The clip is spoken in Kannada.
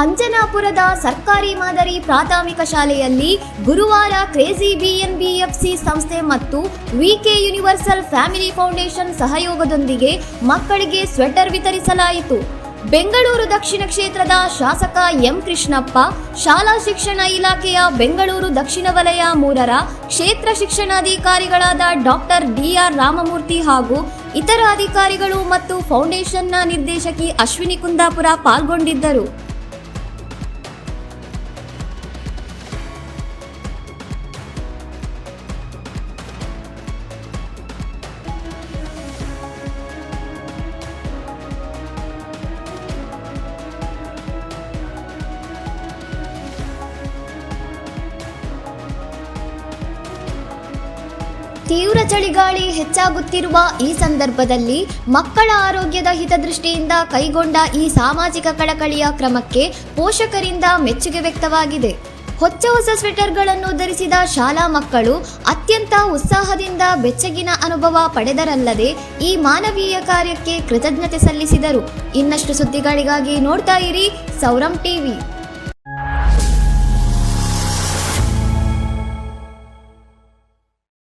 ಅಂಜನಾಪುರದ ಸರ್ಕಾರಿ ಮಾದರಿ ಪ್ರಾಥಮಿಕ ಶಾಲೆಯಲ್ಲಿ ಗುರುವಾರ ಕ್ರೇಜಿ ಬಿಎನ್ಬಿಎಫ್ಸಿ ಸಂಸ್ಥೆ ಮತ್ತು ವಿಕೆ ಯೂನಿವರ್ಸಲ್ ಫ್ಯಾಮಿಲಿ ಫೌಂಡೇಶನ್ ಸಹಯೋಗದೊಂದಿಗೆ ಮಕ್ಕಳಿಗೆ ಸ್ವೆಟರ್ ವಿತರಿಸಲಾಯಿತು. ಬೆಂಗಳೂರು ದಕ್ಷಿಣ ಕ್ಷೇತ್ರದ ಶಾಸಕ ಎಂ ಕೃಷ್ಣಪ್ಪ, ಶಾಲಾ ಶಿಕ್ಷಣ ಇಲಾಖೆಯ ಬೆಂಗಳೂರು ದಕ್ಷಿಣ ವಲಯ ಮೂರರ ಕ್ಷೇತ್ರ ಶಿಕ್ಷಣಾಧಿಕಾರಿಗಳಾದ ಡಾಕ್ಟರ್ ಡಿಆರ್ ರಾಮಮೂರ್ತಿ ಹಾಗೂ ಇತರ ಅಧಿಕಾರಿಗಳು ಮತ್ತು ಫೌಂಡೇಶನ್ನ ನಿರ್ದೇಶಕಿ ಅಶ್ವಿನಿ ಕುಂದಾಪುರ ಪಾಲ್ಗೊಂಡಿದ್ದರು. ತೀವ್ರ ಚಳಿಗಾಳಿ ಹೆಚ್ಚಾಗುತ್ತಿರುವ ಈ ಸಂದರ್ಭದಲ್ಲಿ ಮಕ್ಕಳ ಆರೋಗ್ಯದ ಹಿತದೃಷ್ಟಿಯಿಂದ ಕೈಗೊಂಡ ಈ ಸಾಮಾಜಿಕ ಕಳಕಳಿಯ ಕ್ರಮಕ್ಕೆ ಪೋಷಕರಿಂದ ಮೆಚ್ಚುಗೆ ವ್ಯಕ್ತವಾಗಿದೆ. ಹೊಚ್ಚ ಹೊಸ ಸ್ವೆಟರ್ಗಳನ್ನು ಧರಿಸಿದ ಶಾಲಾ ಮಕ್ಕಳು ಅತ್ಯಂತ ಉತ್ಸಾಹದಿಂದ ಬೆಚ್ಚಗಿನ ಅನುಭವ ಪಡೆದರಲ್ಲದೆ ಈ ಮಾನವೀಯ ಕಾರ್ಯಕ್ಕೆ ಕೃತಜ್ಞತೆ ಸಲ್ಲಿಸಿದರು. ಇನ್ನಷ್ಟು ಸುದ್ದಿಗಳಿಗಾಗಿ ನೋಡ್ತಾ ಇರಿ ಸೌರಂ ಟಿವಿ.